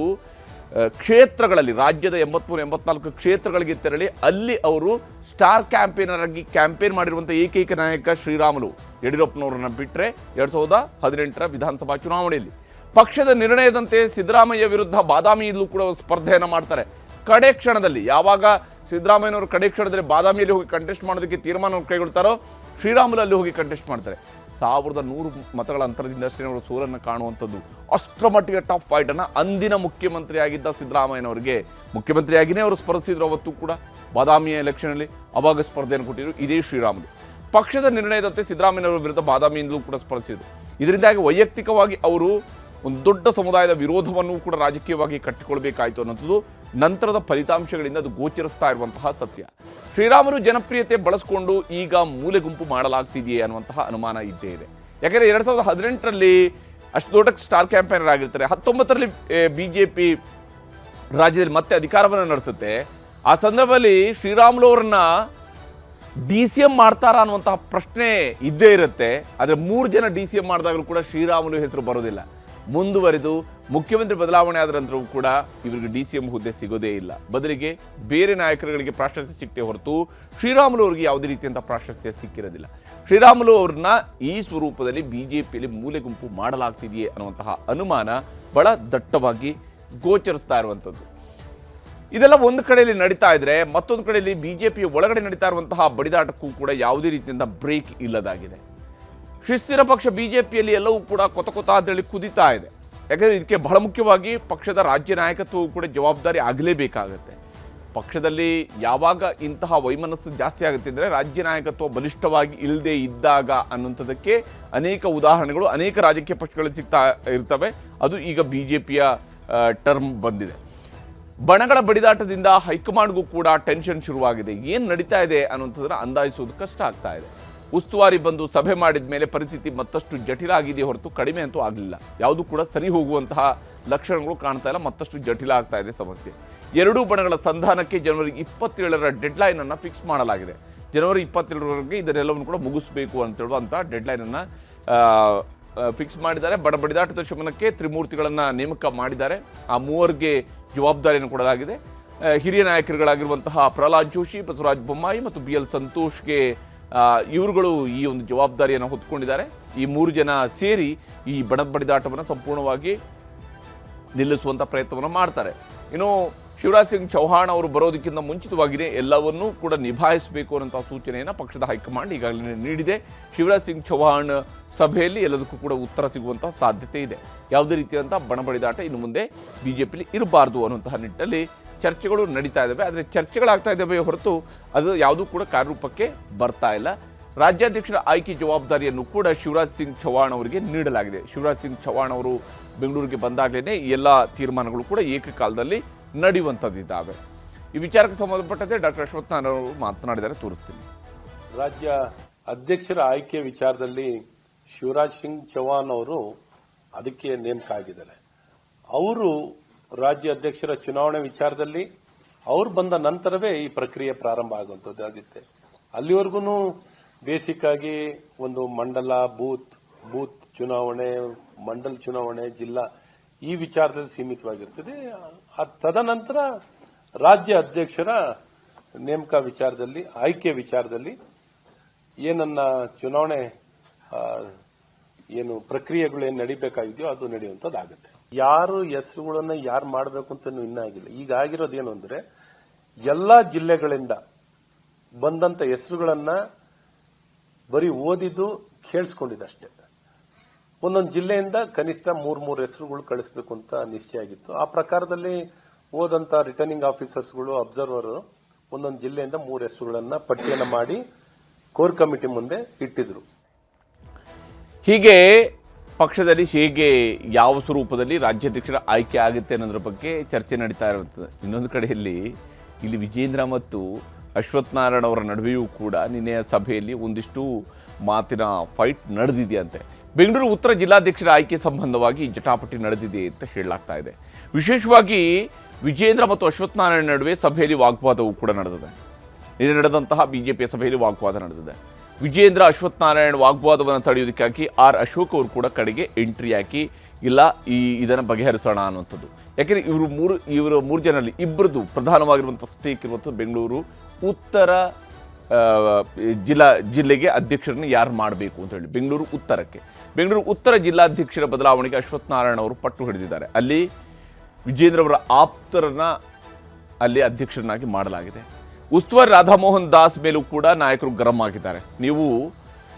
ಕ್ಷೇತ್ರಗಳಲ್ಲಿ, ರಾಜ್ಯದ ಎಂಬತ್ಮೂರು, ಎಂಬತ್ನಾಲ್ಕು ಕ್ಷೇತ್ರಗಳಿಗೆ ತೆರಳಿ ಅಲ್ಲಿ ಅವರು ಸ್ಟಾರ್ ಕ್ಯಾಂಪೇನರ್ ಆಗಿ ಕ್ಯಾಂಪೇನ್ ಮಾಡಿರುವಂಥ ಏಕೈಕ ನಾಯಕ ಶ್ರೀರಾಮುಲು ಯಡಿಯೂರಪ್ಪನವರನ್ನು ಬಿಟ್ಟರೆ ಎರಡು ಸಾವಿರದ ಹದಿನೆಂಟರ ವಿಧಾನಸಭಾ ಚುನಾವಣೆಯಲ್ಲಿ. ಪಕ್ಷದ ನಿರ್ಣಯದಂತೆ ಸಿದ್ದರಾಮಯ್ಯ ವಿರುದ್ಧ ಬಾದಾಮಿಯಲ್ಲೂ ಕೂಡ ಸ್ಪರ್ಧೆಯನ್ನು ಮಾಡ್ತಾರೆ. ಕಡೆ ಕ್ಷಣದಲ್ಲಿ ಯಾವಾಗ ಸಿದ್ದರಾಮಯ್ಯನವರು ಕಡೆ ಕ್ಷಣದಲ್ಲಿ ಬಾದಾಮಿಯಲ್ಲಿ ಹೋಗಿ ಕಂಟೆಸ್ಟ್ ಮಾಡೋದಕ್ಕೆ ತೀರ್ಮಾನವನ್ನು ಕೈಗೊಳ್ತಾರೋ, ಶ್ರೀರಾಮುಲು ಅಲ್ಲಿ ಹೋಗಿ ಕಂಟೆಸ್ಟ್ ಮಾಡ್ತಾರೆ. ಸಾವಿರದ ನೂರು ಮತಗಳ ಅಂತರದಿಂದ ಅವರು ಸೋಲನ್ನು ಕಾಣುವಂಥದ್ದು. ಅಷ್ಟರ ಮಟ್ಟಿಗೆ ಟಫ್ ಫೈಟನ್ನು ಅಂದಿನ ಮುಖ್ಯಮಂತ್ರಿ ಆಗಿದ್ದ ಸಿದ್ದರಾಮಯ್ಯನವರಿಗೆ ಮುಖ್ಯಮಂತ್ರಿಯಾಗಿಯೇ ಅವರು ಸ್ಪರ್ಧಿಸಿದ್ರು ಅವತ್ತು ಕೂಡ ಬಾದಾಮಿಯ ಎಲೆಕ್ಷನಲ್ಲಿ ಅವಾಗ ಸ್ಪರ್ಧೆಯನ್ನು ಕೊಟ್ಟಿದ್ರು ಇದೇ ಶ್ರೀರಾಮುಲು. ಪಕ್ಷದ ನಿರ್ಣಯದಂತೆ ಸಿದ್ದರಾಮಯ್ಯನವರ ವಿರುದ್ಧ ಬಾದಾಮಿಯಿಂದಲೂ ಕೂಡ ಸ್ಪರ್ಧಿಸಿದರು. ಇದರಿಂದಾಗಿ ವೈಯಕ್ತಿಕವಾಗಿ ಅವರು ಒಂದು ದೊಡ್ಡ ಸಮುದಾಯದ ವಿರೋಧವನ್ನು ಕೂಡ ರಾಜಕೀಯವಾಗಿ ಕಟ್ಟಿಕೊಳ್ಬೇಕಾಯಿತು ಅನ್ನೋದು ನಂತರದ ಫಲಿತಾಂಶಗಳಿಂದ ಅದು ಗೋಚರಿಸ್ತಾ ಇರುವಂತಹ ಸತ್ಯ. ಶ್ರೀರಾಮರು ಜನಪ್ರಿಯತೆ ಬಳಸಿಕೊಂಡು ಈಗ ಮೂಲೆ ಗುಂಪು ಮಾಡಲಾಗ್ತಿದೆಯೇ ಅನ್ನುವಂತಹ ಅನುಮಾನ ಇದ್ದೇ ಇದೆ. ಯಾಕೆಂದರೆ ಎರಡು ಸಾವಿರದ ಹದಿನೆಂಟರಲ್ಲಿ ಅಷ್ಟು ದೊಡ್ಡ ಸ್ಟಾರ್ ಕ್ಯಾಂಪೇನರ್ ಆಗಿರ್ತಾರೆ. ಹತ್ತೊಂಬತ್ತರಲ್ಲಿ ಬಿ ಜೆ ಪಿ ರಾಜ್ಯದಲ್ಲಿ ಮತ್ತೆ ಅಧಿಕಾರವನ್ನು ನಡೆಸುತ್ತೆ. ಆ ಸಂದರ್ಭದಲ್ಲಿ ಶ್ರೀರಾಮುಲು ಅವರನ್ನ ಡಿ ಸಿ ಎಂ ಮಾಡ್ತಾರಾ ಅನ್ನುವಂತಹ ಪ್ರಶ್ನೆ ಇದ್ದೇ ಇರುತ್ತೆ. ಆದರೆ ಮೂರು ಜನ ಡಿ ಸಿ ಎಂ ಮಾಡಿದಾಗಲೂ ಕೂಡ ಶ್ರೀರಾಮುಲು ಹೆಸರು ಬರೋದಿಲ್ಲ. ಮುಂದುವರಿದು ಮುಖ್ಯಮಂತ್ರಿ ಬದಲಾವಣೆ ಆದ ನಂತರವೂ ಕೂಡ ಇವರಿಗೆ ಡಿ ಸಿ ಎಂ ಹುದ್ದೆ ಸಿಗೋದೇ ಇಲ್ಲ. ಬದಲಿಗೆ ಬೇರೆ ನಾಯಕರುಗಳಿಗೆ ಪ್ರಾಶಸ್ತ್ಯ ಸಿಕ್ಕೇ ಹೊರತು ಶ್ರೀರಾಮುಲು ಅವರಿಗೆ ಯಾವುದೇ ರೀತಿಯಂಥ ಪ್ರಾಶಸ್ತ್ಯ ಸಿಕ್ಕಿರೋದಿಲ್ಲ. ಶ್ರೀರಾಮುಲು ಅವ್ರನ್ನ ಈ ಸ್ವರೂಪದಲ್ಲಿ ಬಿ ಜೆ ಪಿಯಲ್ಲಿ ಮೂಲೆ ಗುಂಪು ಮಾಡಲಾಗ್ತಿದೆಯೇ ಅನ್ನುವಂತಹ ಅನುಮಾನ ಬಹಳ ದಟ್ಟವಾಗಿ ಗೋಚರಿಸ್ತಾ ಇರುವಂಥದ್ದು. ಇದೆಲ್ಲ ಒಂದು ಕಡೆಯಲ್ಲಿ ನಡೀತಾ ಇದ್ರೆ ಮತ್ತೊಂದು ಕಡೆಯಲ್ಲಿ ಬಿಜೆಪಿ ಒಳಗಡೆ ನಡೀತಾ ಇರುವಂತಹ ಬಡಿದಾಟಕ್ಕೂ ಕೂಡ ಯಾವುದೇ ರೀತಿಯಿಂದ ಬ್ರೇಕ್ ಇಲ್ಲದಾಗಿದೆ. ಶಿಸ್ತಿನ ಪಕ್ಷ ಬಿಜೆಪಿಯಲ್ಲಿ ಎಲ್ಲವೂ ಕೂಡ ಕೊತ ಕೊತ ಅದರಲ್ಲಿ ಕುದಿತಾ ಇದೆ. ಯಾಕಂದರೆ ಇದಕ್ಕೆ ಬಹಳ ಮುಖ್ಯವಾಗಿ ಪಕ್ಷದ ರಾಜ್ಯ ನಾಯಕತ್ವವು ಕೂಡ ಜವಾಬ್ದಾರಿ ಆಗಲೇಬೇಕಾಗತ್ತೆ. ಪಕ್ಷದಲ್ಲಿ ಯಾವಾಗ ಇಂತಹ ವೈಮನಸ್ಸು ಜಾಸ್ತಿ ಆಗುತ್ತೆ ಅಂದರೆ ರಾಜ್ಯ ನಾಯಕತ್ವ ಬಲಿಷ್ಠವಾಗಿ ಇಲ್ಲದೆ ಇದ್ದಾಗ ಅನ್ನುವಂಥದ್ದಕ್ಕೆ ಅನೇಕ ಉದಾಹರಣೆಗಳು, ಅನೇಕ ರಾಜಕೀಯ ಪಕ್ಷಗಳು ಸಿಗ್ತಾ ಇರ್ತವೆ. ಅದು ಈಗ ಬಿ ಜೆ ಪಿಯ ಟರ್ಮ್ ಬಂದಿದೆ. ಬಣಗಳ ಬಡಿದಾಟದಿಂದ ಹೈಕಮಾಂಡ್ಗೂ ಕೂಡ ಟೆನ್ಷನ್ ಶುರುವಾಗಿದೆ. ಏನು ನಡೀತಾ ಇದೆ ಅನ್ನುವಂಥದ್ದನ್ನ ಅಂದಾಜಿಸೋದು ಕಷ್ಟ ಆಗ್ತಾ ಇದೆ. ಉಸ್ತುವಾರಿ ಬಂದು ಸಭೆ ಮಾಡಿದ ಮೇಲೆ ಪರಿಸ್ಥಿತಿ ಮತ್ತಷ್ಟು ಜಟಿಲ ಆಗಿದೆ ಹೊರತು ಕಡಿಮೆ ಅಂತೂ ಆಗಲಿಲ್ಲ. ಯಾವುದು ಕೂಡ ಸರಿ ಹೋಗುವಂತಹ ಲಕ್ಷಣಗಳು ಕಾಣ್ತಾ ಇಲ್ಲ, ಮತ್ತಷ್ಟು ಜಟಿಲ ಆಗ್ತಾ ಇದೆ ಸಮಸ್ಯೆ. ಎರಡೂ ಬಣಗಳ ಸಂಧಾನಕ್ಕೆ ಜನವರಿ ಇಪ್ಪತ್ತೇಳರ ಡೆಡ್ಲೈನ್ ಅನ್ನು ಫಿಕ್ಸ್ ಮಾಡಲಾಗಿದೆ. ಜನವರಿ ಇಪ್ಪತ್ತೇಳರವರೆಗೆ ಇದನ್ನೆಲ್ಲವನ್ನು ಕೂಡ ಮುಗಿಸಬೇಕು ಅಂತ ಹೇಳುವಂಥ ಡೆಡ್ಲೈನನ್ನು ಫಿಕ್ಸ್ ಮಾಡಿದ್ದಾರೆ. ಬಡ ಬಡಿದಾಟದ ಶಮನಕ್ಕೆ ತ್ರಿಮೂರ್ತಿಗಳನ್ನು ನೇಮಕ ಮಾಡಿದ್ದಾರೆ. ಆ ಮೂವರಿಗೆ ಜವಾಬ್ದಾರಿಯನ್ನು ಕೊಡಲಾಗಿದೆ. ಹಿರಿಯ ನಾಯಕರುಗಳಾಗಿರುವಂತಹ ಪ್ರಹ್ಲಾದ್ ಜೋಶಿ, ಬಸವರಾಜ್ ಬೊಮ್ಮಾಯಿ ಮತ್ತು ಬಿ ಎಲ್ ಸಂತೋಷ್ಗೆ ಇವರುಗಳು ಈ ಒಂದು ಜವಾಬ್ದಾರಿಯನ್ನು ಹೊತ್ಕೊಂಡಿದ್ದಾರೆ. ಈ ಮೂರು ಜನ ಸೇರಿ ಈ ಬಣ ಬಡಿದಾಟವನ್ನು ಸಂಪೂರ್ಣವಾಗಿ ನಿಲ್ಲಿಸುವಂಥ ಪ್ರಯತ್ನವನ್ನು ಮಾಡ್ತಾರೆ. ಇನ್ನು ಶಿವರಾಜ್ ಸಿಂಗ್ ಚೌಹಾಣ್ ಅವರು ಬರೋದಕ್ಕಿಂತ ಮುಂಚಿತವಾಗಿಯೇ ಎಲ್ಲವನ್ನೂ ಕೂಡ ನಿಭಾಯಿಸಬೇಕು ಅನ್ನೋಂಥ ಸೂಚನೆಯನ್ನು ಪಕ್ಷದ ಹೈಕಮಾಂಡ್ ಈಗಾಗಲೇ ನೀಡಿದೆ. ಶಿವರಾಜ್ ಸಿಂಗ್ ಚೌಹಾಣ್ ಸಭೆಯಲ್ಲಿ ಎಲ್ಲದಕ್ಕೂ ಕೂಡ ಉತ್ತರ ಸಿಗುವಂಥ ಸಾಧ್ಯತೆ ಇದೆ. ಯಾವುದೇ ರೀತಿಯಾದಂಥ ಬಣಬಡಿದಾಟ ಇನ್ನು ಮುಂದೆ ಬಿ ಜೆ ಪಿಲಿ ಇರಬಾರ್ದು ಅನ್ನುವಂತಹ ನಿಟ್ಟಿನಲ್ಲಿ ಚರ್ಚೆಗಳು ನಡೀತಾ ಇದ್ದಾವೆ. ಆದರೆ ಚರ್ಚೆಗಳಾಗ್ತಾ ಇದ್ದಾವೆ ಹೊರತು ಅದು ಯಾವುದೂ ಕೂಡ ಕಾರ್ಯರೂಪಕ್ಕೆ ಬರ್ತಾ ಇಲ್ಲ. ರಾಜ್ಯಾಧ್ಯಕ್ಷರ ಆಯ್ಕೆ ಜವಾಬ್ದಾರಿಯನ್ನು ಕೂಡ ಶಿವರಾಜ್ ಸಿಂಗ್ ಚೌಹಾಣ್ ಅವರಿಗೆ ನೀಡಲಾಗಿದೆ. ಶಿವರಾಜ್ ಸಿಂಗ್ ಚೌಹಾಣ್ ಅವರು ಬೆಂಗಳೂರಿಗೆ ಬಂದಾಗಲೇ ಎಲ್ಲ ತೀರ್ಮಾನಗಳು ಕೂಡ ಏಕಕಾಲದಲ್ಲಿ ನಡೆಯುವಂಥದ್ದಿದ್ದಾವೆ. ಈ ವಿಚಾರಕ್ಕೆ ಸಂಬಂಧಪಟ್ಟಂತೆ ಡಾಕ್ಟರ್ ಅಶ್ವಥ್ ಅವರು ಮಾತನಾಡಿದರೆ ತೋರಿಸ್ತೀನಿ. ರಾಜ್ಯ ಅಧ್ಯಕ್ಷರ ಆಯ್ಕೆ ವಿಚಾರದಲ್ಲಿ ಶಿವರಾಜ್ ಸಿಂಗ್ ಚೌಹಾಣ್ ಅವರು ಅದಕ್ಕೆ ನೇಮಕ ಆಗಿದ್ದಾರೆ ಅವರು ರಾಜ್ಯ ಅಧ್ಯಕ್ಷರ ಚುನಾವಣೆ ವಿಚಾರದಲ್ಲಿ ಅವ್ರು ಬಂದ ನಂತರವೇ ಈ ಪ್ರಕ್ರಿಯೆ ಪ್ರಾರಂಭ ಆಗುವಂತದ್ದಾಗುತ್ತೆ. ಅಲ್ಲಿವರೆಗೂ ಬೇಸಿಕ್ ಆಗಿ ಒಂದು ಮಂಡಲ, ಬೂತ್ ಬೂತ್ ಚುನಾವಣೆ, ಮಂಡಲ್ ಚುನಾವಣೆ, ಜಿಲ್ಲಾ ಈ ವಿಚಾರದಲ್ಲಿ ಸೀಮಿತವಾಗಿರ್ತದೆ. ತದನಂತರ ರಾಜ್ಯ ಅಧ್ಯಕ್ಷರ ನೇಮಕ ವಿಚಾರದಲ್ಲಿ, ಆಯ್ಕೆ ವಿಚಾರದಲ್ಲಿ ಏನನ್ನ ಚುನಾವಣೆ ಏನು ಪ್ರಕ್ರಿಯೆಗಳು ಏನು ನಡಿಬೇಕಾಗಿದೆಯೋ ಅದು ನಡೆಯುವಂತದ್ದಾಗುತ್ತೆ. ಯಾರು ಹೆಸರುಗಳನ್ನ ಯಾರು ಮಾಡಬೇಕು ಅಂತ ಇನ್ನೂ ಆಗಿಲ್ಲ. ಈಗ ಆಗಿರೋದೇನು ಅಂದ್ರೆ, ಎಲ್ಲಾ ಜಿಲ್ಲೆಗಳಿಂದ ಬಂದಂತ ಹೆಸರುಗಳನ್ನ ಬರೀ ಓದಿದ್ದು ಕೇಳಿಸ್ಕೊಂಡಿದ್ದಷ್ಟೇ ಒಂದೊಂದು ಜಿಲ್ಲೆಯಿಂದ ಕನಿಷ್ಠ ಮೂರ್ ಮೂರು ಹೆಸರುಗಳು ಕಳಿಸ್ಬೇಕು ಅಂತ ನಿಶ್ಚಯ ಆಗಿತ್ತು. ಆ ಪ್ರಕಾರದಲ್ಲಿ ಹೋದಂತ ರಿಟರ್ನಿಂಗ್ ಆಫೀಸರ್ಸ್ಗಳು ಅಬ್ಸರ್ವರ್ ಒಂದೊಂದು ಜಿಲ್ಲೆಯಿಂದ ಮೂರು ಹೆಸರುಗಳನ್ನ ಪಟ್ಟಿಯನ್ನು ಮಾಡಿ ಕೋರ್ ಕಮಿಟಿ ಮುಂದೆ ಇಟ್ಟಿದ್ರು. ಹೀಗೆ ಪಕ್ಷದಲ್ಲಿ ಹೇಗೆ ಯಾವ ಸ್ವರೂಪದಲ್ಲಿ ರಾಜ್ಯಾಧ್ಯಕ್ಷರ ಆಯ್ಕೆ ಆಗುತ್ತೆ ಅನ್ನೋದ್ರ ಬಗ್ಗೆ ಚರ್ಚೆ ನಡೀತಾ ಇರುತ್ತದೆ. ಇನ್ನೊಂದು ಕಡೆಯಲ್ಲಿ ಇಲ್ಲಿ ವಿಜೇಂದ್ರ ಮತ್ತು ಅಶ್ವಥ್ ನಾರಾಯಣ ಅವರ ನಡುವೆಯೂ ಕೂಡ ನಿನ್ನೆಯ ಸಭೆಯಲ್ಲಿ ಒಂದಿಷ್ಟು ಮಾತಿನ ಫೈಟ್ ನಡೆದಿದೆಯಂತೆ ಬೆಂಗಳೂರು ಉತ್ತರ ಜಿಲ್ಲಾಧ್ಯಕ್ಷರ ಆಯ್ಕೆ ಸಂಬಂಧವಾಗಿ ಜಟಾಪಟಿ ನಡೆದಿದೆ ಅಂತ ಹೇಳಲಾಗ್ತಾ ಇದೆ. ವಿಶೇಷವಾಗಿ ವಿಜೇಂದ್ರ ಮತ್ತು ಅಶ್ವಥ್ ನಾರಾಯಣ ನಡುವೆ ಸಭೆಯಲ್ಲಿ ವಾಗ್ವಾದವೂ ಕೂಡ ನಡೆದಿದೆ. ನಿನ್ನೆ ನಡೆದಂತಹ ಬಿಜೆಪಿಯ ಸಭೆಯಲ್ಲಿ ವಾಗ್ವಾದ ನಡೆದಿದೆ. ವಿಜೇಂದ್ರ ಅಶ್ವತ್ಥನಾರಾಯಣ ನಾರಾಯಣ್ ವಾಗ್ವಾದವನ್ನು ತಡೆಯೋದಕ್ಕಾಗಿ ಆರ್ ಅಶೋಕ್ ಅವರು ಕೂಡ ಕಡೆಗೆ ಎಂಟ್ರಿ ಹಾಕಿ, ಇಲ್ಲ, ಈ ಇದನ್ನು ಬಗೆಹರಿಸೋಣ ಅನ್ನುವಂಥದ್ದು. ಯಾಕೆಂದರೆ ಇವರು ಮೂರು, ಇವರ ಮೂರು ಜನರಲ್ಲಿ ಇಬ್ಬರದ್ದು ಪ್ರಧಾನವಾಗಿರುವಂಥ ಸ್ಟೇಕ್ ಇರುವಂಥದ್ದು ಬೆಂಗಳೂರು, ಉತ್ತರ ಜಿಲ್ಲಾ, ಜಿಲ್ಲೆಗೆ ಅಧ್ಯಕ್ಷರನ್ನು ಯಾರು ಮಾಡಬೇಕು ಅಂತ ಹೇಳಿ, ಬೆಂಗಳೂರು ಉತ್ತರಕ್ಕೆ. ಬೆಂಗಳೂರು ಉತ್ತರ ಜಿಲ್ಲಾಧ್ಯಕ್ಷರ ಬದಲಾವಣೆಗೆ ಅಶ್ವಥ್ ನಾರಾಯಣ ಅವರು ಪಟ್ಟು ಹಿಡಿದಿದ್ದಾರೆ. ಅಲ್ಲಿ ವಿಜೇಂದ್ರ ಅವರ ಆಪ್ತರನ್ನ ಅಲ್ಲಿ ಅಧ್ಯಕ್ಷರನ್ನಾಗಿ ಮಾಡಲಾಗಿದೆ. ಉಸ್ತುವಾರಿ ರಾಧಾಮೋಹನ್ ದಾಸ್ ಮೇಲೂ ಕೂಡ ನಾಯಕರು ಗರಂ ಆಗಿದ್ದಾರೆ. ನೀವು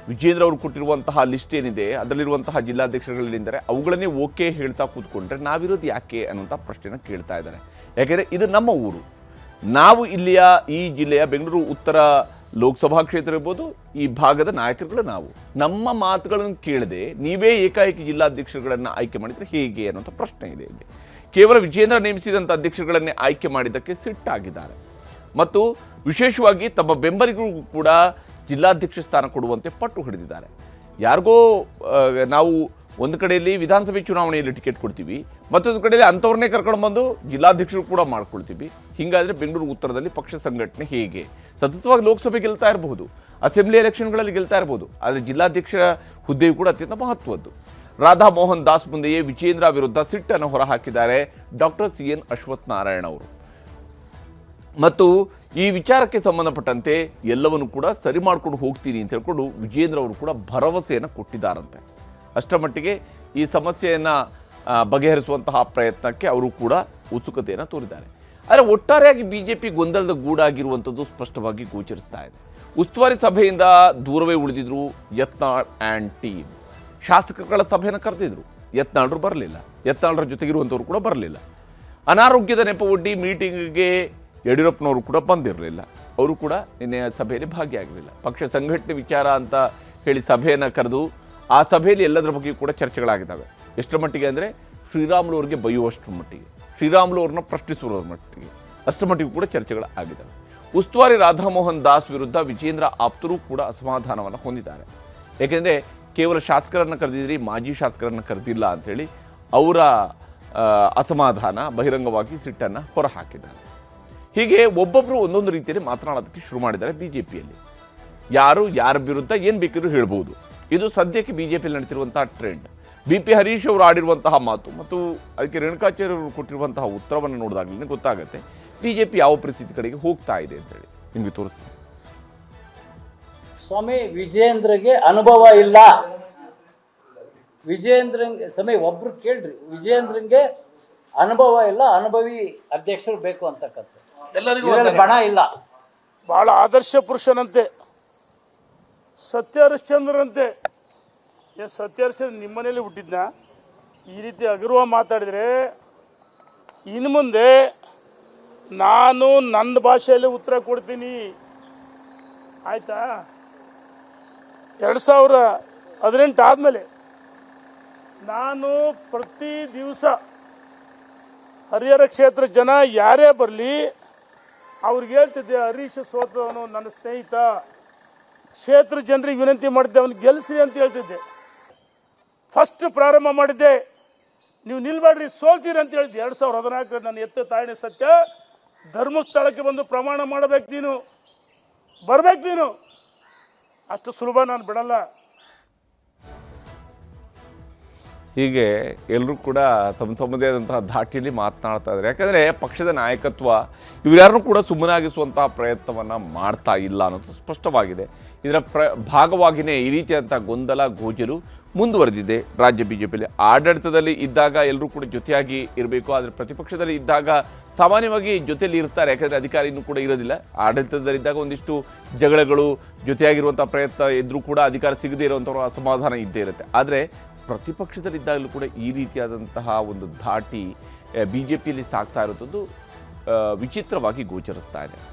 ವಿಜೇಂದ್ರ ಅವರು ಕೊಟ್ಟಿರುವಂತಹ ಲಿಸ್ಟ್ ಏನಿದೆ, ಅದರಲ್ಲಿರುವಂತಹ ಜಿಲ್ಲಾಧ್ಯಕ್ಷರುಗಳೇನಿದ್ದಾರೆ ಅವುಗಳನ್ನೇ ಓಕೆ ಹೇಳ್ತಾ ಕೂತ್ಕೊಂಡ್ರೆ ನಾವಿರೋದು ಯಾಕೆ ಅನ್ನುವಂಥ ಪ್ರಶ್ನೆನ ಕೇಳ್ತಾ ಇದ್ದಾರೆ. ಯಾಕೆಂದರೆ ಇದು ನಮ್ಮ ಊರು. ನಾವು ಇಲ್ಲಿಯ ಈ ಜಿಲ್ಲೆಯ ಬೆಂಗಳೂರು ಉತ್ತರ ಲೋಕಸಭಾ ಕ್ಷೇತ್ರ ಇರ್ಬೋದು, ಈ ಭಾಗದ ನಾಯಕರುಗಳು ನಾವು. ನಮ್ಮ ಮಾತುಗಳನ್ನು ಕೇಳದೆ ನೀವೇ ಏಕಾಏಕಿ ಜಿಲ್ಲಾಧ್ಯಕ್ಷರುಗಳನ್ನು ಆಯ್ಕೆ ಮಾಡಿದರೆ ಹೇಗೆ ಅನ್ನುವಂಥ ಪ್ರಶ್ನೆ ಇದೆ ಇಲ್ಲಿ. ಕೇವಲ ವಿಜೇಂದ್ರ ನೇಮಿಸಿದಂಥ ಅಧ್ಯಕ್ಷರುಗಳನ್ನೇ ಆಯ್ಕೆ ಮಾಡಿದ್ದಕ್ಕೆ ಸಿಟ್ಟಾಗಿದ್ದಾರೆ. ಮತ್ತು ವಿಶೇಷವಾಗಿ ತಮ್ಮ ಬೆಂಬಲಿಗರಿಗೂ ಕೂಡ ಜಿಲ್ಲಾಧ್ಯಕ್ಷ ಸ್ಥಾನ ಕೊಡುವಂತೆ ಪಟ್ಟು ಹಿಡಿದಿದ್ದಾರೆ. ಯಾರಿಗೋ ನಾವು ಒಂದು ಕಡೆಯಲ್ಲಿ ವಿಧಾನಸಭೆ ಚುನಾವಣೆಯಲ್ಲಿ ಟಿಕೆಟ್ ಕೊಡ್ತೀವಿ, ಮತ್ತೊಂದು ಕಡೆಯಲ್ಲಿ ಅಂಥವ್ರನ್ನೇ ಕರ್ಕೊಂಡು ಬಂದು ಜಿಲ್ಲಾಧ್ಯಕ್ಷರು ಕೂಡ ಮಾಡ್ಕೊಳ್ತೀವಿ. ಹೀಗಾದರೆ ಬೆಂಗಳೂರು ಉತ್ತರದಲ್ಲಿ ಪಕ್ಷ ಸಂಘಟನೆ ಹೇಗೆ? ಸತತವಾಗಿ ಲೋಕಸಭೆ ಗೆಲ್ತಾ ಇರಬಹುದು, ಅಸೆಂಬ್ಲಿ ಎಲೆಕ್ಷನ್ಗಳಲ್ಲಿ ಗೆಲ್ತಾ ಇರಬಹುದು, ಆದರೆ ಜಿಲ್ಲಾಧ್ಯಕ್ಷರ ಹುದ್ದೆಯು ಕೂಡ ಅತ್ಯಂತ ಮಹತ್ವದ್ದು. ರಾಧಾ ಮೋಹನ್ ದಾಸ್ ಮುಂದೆಯೇ ವಿಜೇಂದ್ರ ವಿರುದ್ಧ ಸಿಟ್ಟನ್ನು ಹೊರಹಾಕಿದ್ದಾರೆ doctor C N Ashwath Narayana ಅವರು. ಮತ್ತು ಈ ವಿಚಾರಕ್ಕೆ ಸಂಬಂಧಪಟ್ಟಂತೆ ಎಲ್ಲವನ್ನು ಕೂಡ ಸರಿ ಮಾಡ್ಕೊಂಡು ಹೋಗ್ತೀನಿ ಅಂತ ಹೇಳ್ಕೊಂಡು ವಿಜೇಂದ್ರ ಅವರು ಕೂಡ ಭರವಸೆಯನ್ನು ಕೊಟ್ಟಿದ್ದಾರಂತೆ. ಅಷ್ಟರ ಮಟ್ಟಿಗೆ ಈ ಸಮಸ್ಯೆಯನ್ನು ಬಗೆಹರಿಸುವಂತಹ ಪ್ರಯತ್ನಕ್ಕೆ ಅವರು ಕೂಡ ಉತ್ಸುಕತೆಯನ್ನು ತೋರಿದ್ದಾರೆ. ಆದರೆ ಒಟ್ಟಾರೆಯಾಗಿ ಬಿ ಜೆ ಪಿ ಗೊಂದಲದ ಗೂಡಾಗಿರುವಂಥದ್ದು ಸ್ಪಷ್ಟವಾಗಿ ಗೋಚರಿಸ್ತಾ ಇದೆ. ಉಸ್ತುವಾರಿ ಸಭೆಯಿಂದ ದೂರವೇ ಉಳಿದಿದ್ರು ಯತ್ನಾಳ್ ಆ್ಯಂಡ್ ಟೀಮ್. ಶಾಸಕಗಳ ಸಭೆಯನ್ನು ಕರೆದಿದ್ರು. ಯತ್ನಾಳರು ಬರಲಿಲ್ಲ. ಯತ್ನಾಳರ ಜೊತೆಗಿರುವಂಥವ್ರು ಕೂಡ ಬರಲಿಲ್ಲ. ಅನಾರೋಗ್ಯದ ನೆಪವೊಡ್ಡಿ ಮೀಟಿಂಗ್ಗೆ ಯಡಿಯೂರಪ್ಪನವರು ಕೂಡ ಬಂದಿರಲಿಲ್ಲ. ಅವರು ಕೂಡ ನಿನ್ನೆ ಸಭೆಯಲ್ಲಿ ಭಾಗಿಯಾಗಲಿಲ್ಲ. ಪಕ್ಷ ಸಂಘಟನೆ ವಿಚಾರ ಅಂತ ಹೇಳಿ ಸಭೆಯನ್ನು ಕರೆದು ಆ ಸಭೆಯಲ್ಲಿ ಎಲ್ಲದರ ಬಗ್ಗೆ ಕೂಡ ಚರ್ಚೆಗಳಾಗಿದ್ದಾವೆ. ಎಷ್ಟರ ಮಟ್ಟಿಗೆ ಅಂದರೆ ಶ್ರೀರಾಮುಲು ಅವರಿಗೆ ಬೈಯುವಷ್ಟರ ಮಟ್ಟಿಗೆ ಶ್ರೀರಾಮುಲು ಅವ್ರನ್ನ ಪ್ರಶ್ನಿಸುವ ಮಟ್ಟಿಗೆ ಅಷ್ಟರ ಮಟ್ಟಿಗೆ ಕೂಡ ಚರ್ಚೆಗಳು ಆಗಿದ್ದಾವೆ ಉಸ್ತುವಾರಿ ರಾಧಾಮೋಹನ್ ದಾಸ್ ವಿರುದ್ಧ ವಿಜೇಂದ್ರ ಆಪ್ತರು ಕೂಡ ಅಸಮಾಧಾನವನ್ನು ಹೊಂದಿದ್ದಾರೆ. ಏಕೆಂದರೆ ಕೇವಲ ಶಾಸಕರನ್ನು ಕರೆದಿದ್ರಿ, ಮಾಜಿ ಶಾಸಕರನ್ನು ಕರೆದಿಲ್ಲ ಅಂಥೇಳಿ ಅವರ ಅಸಮಾಧಾನ ಬಹಿರಂಗವಾಗಿ ಸಿಟ್ಟನ್ನು ಹೊರಹಾಕಿದ್ದಾರೆ. ಹೀಗೆ ಒಬ್ಬೊಬ್ಬರು ಒಂದೊಂದು ರೀತಿಯಲ್ಲಿ ಮಾತನಾಡೋದಕ್ಕೆ ಶುರು ಮಾಡಿದ್ದಾರೆ ಬಿ ಜೆ ಪಿಯಲ್ಲಿ ಯಾರು, ಯಾರ ವಿರುದ್ಧ ಏನು ಬೇಕಿದ್ರು ಹೇಳ್ಬೋದು. ಇದು ಸದ್ಯಕ್ಕೆ ಬಿ ಜೆ ಪಿಯಲ್ಲಿ ಟ್ರೆಂಡ್ ಬಿ ಪಿ ಹರೀಶ್ ಅವರು ಆಡಿರುವಂತಹ ಮಾತು ಮತ್ತು ಅದಕ್ಕೆ ರೇಣುಕಾಚಾರ್ಯ ಅವರು ಕೊಟ್ಟಿರುವಂತಹ ಉತ್ತರವನ್ನು ನೋಡಿದಾಗಲೇ ಗೊತ್ತಾಗುತ್ತೆ. ಬಿ ಜೆ ಪಿ ಯಾವ ಪರಿಸ್ಥಿತಿ ಕಡೆಗೆ ಹೋಗ್ತಾ ಇದೆ ಅಂತೇಳಿ. ನಿಮಗೆ ತೋರಿಸ್ತೀನಿ. ಸ್ವಾಮಿ, ವಿಜೇಂದ್ರಗೆ ಅನುಭವ ಇಲ್ಲ. ವಿಜೇಂದ್ರಂಗೆ ಸ್ವಾಮಿ, ಒಬ್ರು ಕೇಳ್ರಿ. ವಿಜೇಂದ್ರಂಗೆ ಅನುಭವ ಇಲ್ಲ, ಅನುಭವಿ ಅಧ್ಯಕ್ಷರು ಬೇಕು ಅಂತಕ್ಕಂಥ ಇದ್ರಲ್ಲಿ ಬಣ ಇಲ್ಲ. ಬಹಳ ಆದರ್ಶ ಪುರುಷನಂತೆ ಸತ್ಯ ಹರಿಶ್ಚಂದ್ರನಂತೆ ಏ ಸತ್ಯ ಹರಿಶ್ಚಂದ್ರ ನಿಮ್ಮ ಮನೇಲಿ ಹುಟ್ಟಿದ್ನ? ಈ ರೀತಿ ಅಗರ್ವ ಮಾತಾಡಿದರೆ ಇನ್ನು ಮುಂದೆ ನಾನು ನನ್ನ ಭಾಷೆಯಲ್ಲಿ ಉತ್ತರ ಕೊಡ್ತೀನಿ. ಆಯಿತಾ? ಎರಡು ಸಾವಿರ ಹದಿನೆಂಟು ಆದಮೇಲೆ ನಾನು ಪ್ರತಿ ದಿವಸ ಹರಿಹರ ಕ್ಷೇತ್ರ ಜನ ಯಾರೇ ಬರಲಿ ಅವ್ರಿಗೆ ಹೇಳ್ತಿದ್ದೆ, ಹರೀಶ್ ಸೋತವನು, ನನ್ನ ಸ್ನೇಹಿತ. ಕ್ಷೇತ್ರ ಜನರಿಗೆ ವಿನಂತಿ ಮಾಡಿದ್ದೆ, ಅವನು ಗೆಲ್ಲಿಸ್ರಿ ಅಂತ ಹೇಳ್ತಿದ್ದೆ. ಫಸ್ಟ್ ಪ್ರಾರಂಭ ಮಾಡಿದ್ದೆ, ನೀವು ನಿಲ್ಬೇಡ್ರಿ, ಸೋಲ್ತೀರಿ ಅಂತ ಹೇಳಿದ್ದೆ. ಎರಡು ಸಾವಿರದ ಹದಿನಾಲ್ಕರಲ್ಲಿ ನನ್ನ ಎತ್ತ ತಾಯಿನ ಸತ್ಯ. ಧರ್ಮಸ್ಥಳಕ್ಕೆ ಬಂದು ಪ್ರಮಾಣ ಮಾಡಬೇಕು ನೀನು. ಬರಬೇಕು ನೀನು. ಅಷ್ಟು ಸುಲಭ ನಾನು ಬಿಡಲ್ಲ. ಹೀಗೆ ಎಲ್ಲರೂ ಕೂಡ ತಮ್ಮ ತಮ್ಮದೇ ಆದಂತಹ ಧಾಟಿಯಲ್ಲಿ ಮಾತನಾಡ್ತಾ ಇದ್ದಾರೆ. ಯಾಕಂದರೆ ಪಕ್ಷದ ನಾಯಕತ್ವ ಇವರ್ಯಾರನ್ನೂ ಕೂಡ ಸುಮ್ಮನಾಗಿಸುವಂತಹ ಪ್ರಯತ್ನವನ್ನು ಮಾಡ್ತಾ ಇಲ್ಲ ಅನ್ನೋದು ಸ್ಪಷ್ಟವಾಗಿದೆ. ಇದರ ಪ್ರ ಭಾಗವಾಗಿಯೇ ಈ ರೀತಿಯಾದಂಥ ಗೊಂದಲ, ಗೋಜಲು ಮುಂದುವರೆದಿದೆ. ರಾಜ್ಯ ಬಿ ಜೆ ಪಿಯಲ್ಲಿ ಆಡಳಿತದಲ್ಲಿ ಇದ್ದಾಗ ಎಲ್ಲರೂ ಕೂಡ ಜೊತೆಯಾಗಿ ಇರಬೇಕು. ಆದರೆ ಪ್ರತಿಪಕ್ಷದಲ್ಲಿ ಇದ್ದಾಗ ಸಾಮಾನ್ಯವಾಗಿ ಜೊತೆಯಲ್ಲಿ ಇರ್ತಾರೆ. ಯಾಕಂದರೆ ಅಧಿಕಾರ ಕೂಡ ಇರೋದಿಲ್ಲ. ಆಡಳಿತದಲ್ಲಿದ್ದಾಗ ಒಂದಿಷ್ಟು ಜಗಳಗಳು ಜೊತೆಯಾಗಿರುವಂಥ ಪ್ರಯತ್ನ ಇದ್ರೂ ಕೂಡ ಅಧಿಕಾರ ಸಿಗದೇ ಇರುವಂಥವ್ರು ಅಸಮಾಧಾನ ಇದ್ದೇ ಇರುತ್ತೆ. ಆದರೆ ಪ್ರತಿಪಕ್ಷದಲ್ಲಿದ್ದಾಗಲೂ ಕೂಡ ಈ ರೀತಿಯಾದಂತಹ ಒಂದು ಧಾಟಿ ಬಿ ಜೆ ಪಿಯಲ್ಲಿ ಸಾಗ್ತಾ ಇರುವಂಥದ್ದು ವಿಚಿತ್ರವಾಗಿ ಗೋಚರಿಸ್ತಾ ಇದೆ.